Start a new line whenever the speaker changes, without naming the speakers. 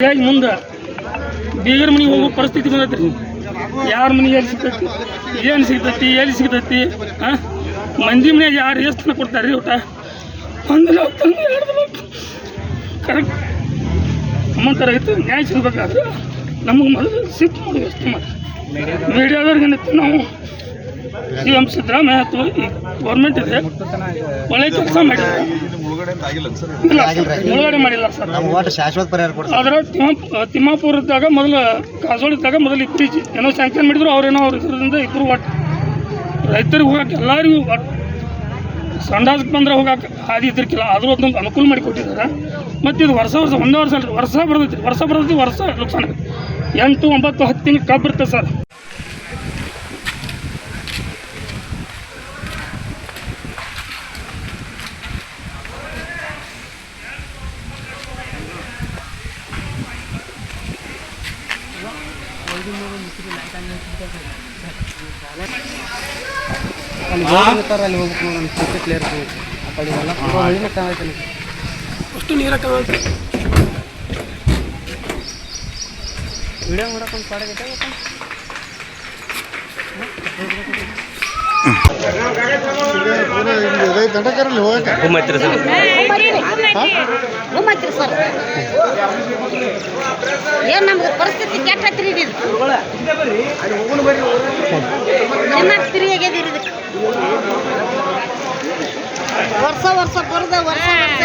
ಹೀಗಾಗಿ ಮುಂದೆ ಬೀಗರ ಮನೆಗೆ ಹೋಗೋ ಪರಿಸ್ಥಿತಿ ಬಂದೈತ್ರಿ. ಯಾರ ಮನೆಗೆ ಎಲ್ಲಿ ಸಿಗ್ತೈತಿ, ಏನು ಸಿಗ್ತೈತಿ, ಎಲ್ಲಿ ಸಿಗ್ತೈತಿ ಹಾಂ ಮಂದಿ ಮನೆಯಾಗ ಯಾರು ಎಷ್ಟು ತನಕ ಕೊಡ್ತಾರೆ ರೀ ಊಟ ಒಂದು ಲಕ್ಷ ಎರಡು ಲಕ್ಷ ಕರೆಕ್ಟ್ ಅಮ್ಮಂತ ರೈತ ನ್ಯಾಯ ಸಿಗ್ಬೇಕಾದ್ರೆ ನಮಗೆ ಮೊದಲು ಸಿಟ್ಟು ಮಾಡಿ ಮೀಡಿಯಾದವ್ರಿಗೆ ನಾವು? ಸಿ ಎಂ ಸಿದ್ದರಾಮಯ್ಯ ಈ ಗೌರ್ಮೆಂಟ್ ಇದೆ. ಒಳ್ಳೆ ಕೆಲಸ ಮಾಡಿದ್ರೆ ಮುಳುಗಡೆ ಮಾಡಿಲ್ಲ ಸರ್. ಆದ್ರೆ ತಿಮ್ಮ ತಿಮ್ಮಾಪುರದಾಗ ಮೊದಲು ಕಾಸೋಳಿದ್ದಾಗ ಮೊದಲು ಇಬ್ಬರು ಏನೋ ಸ್ಯಾಂಕ್ಷನ್ ಮಾಡಿದ್ರು ಅವ್ರೇನೋ ಅವ್ರ ಇದರಿಂದ ಇಬ್ಬರು ಒಟ್ಟು ರೈತರಿಗೆ ಹೋಗಕ್ಕೆ ಎಲ್ಲರಿಗೂ ಒಟ್ಟು ಬಂದ್ರೆ ಹೋಗಕ್ಕೆ ಹಾದಿ ಇದ್ರಕ್ಕಿಲ್ಲ ಆದರೂ ಅದೊಂದು ಅನುಕೂಲ ಮಾಡಿ ಕೊಟ್ಟಿದ್ದಾರೆ. ಮತ್ತು ಇದು ವರ್ಷ ವರ್ಷ ಒಂದೇ ವರ್ಷ ಅಲ್ಲ ವರ್ಷ ಬರ್ತೈತಿ. ವರ್ಷ ಬರ್ತೈತಿ ವರ್ಷ ನುಕ್ಸಾನ. ಎಂಟು ಒಂಬತ್ತು ಹತ್ತು ತಿಂಗಳು ಕಬ್ಬು ಇರ್ತದೆ ಸರ್.
ಅಲ್ಲಿ ಹೋಗ್ತಾರೆ ಅಲ್ಲಿ ಹೋಗ್ಬೇಕು ನಮ್ಮ ಸ್ಥಿತಿ ಕ್ಲಿಯರ್ ಆ ಕಡೆ ಎಲ್ಲ ಹಳ್ಳಿನೇ ಕಾಣೈತೆ
ಅಷ್ಟು ನೀರಕ್ಕೆ
ವಿಡಿಯೋ ಮಾಡಕ್ಕೆ ಒಂದು ಪಾಡಾಗೈತೆ
ಹೋಗ್ಮತ್ರಿ ಸರ್. ಏನು ನಮ್ಗೆ ಪರಿಸ್ಥಿತಿ ಕೆಟ್ಟೈತ್ರಿ ಇದು ತಿನ್ನಕ್ಕೆ ಫ್ರೀ ಆಗ್ಯದ ಇದಕ್ಕೆ ವರ್ಷ ವರ್ಷ ಬರೋದ ವರ್ಷ ವರ್ಷ.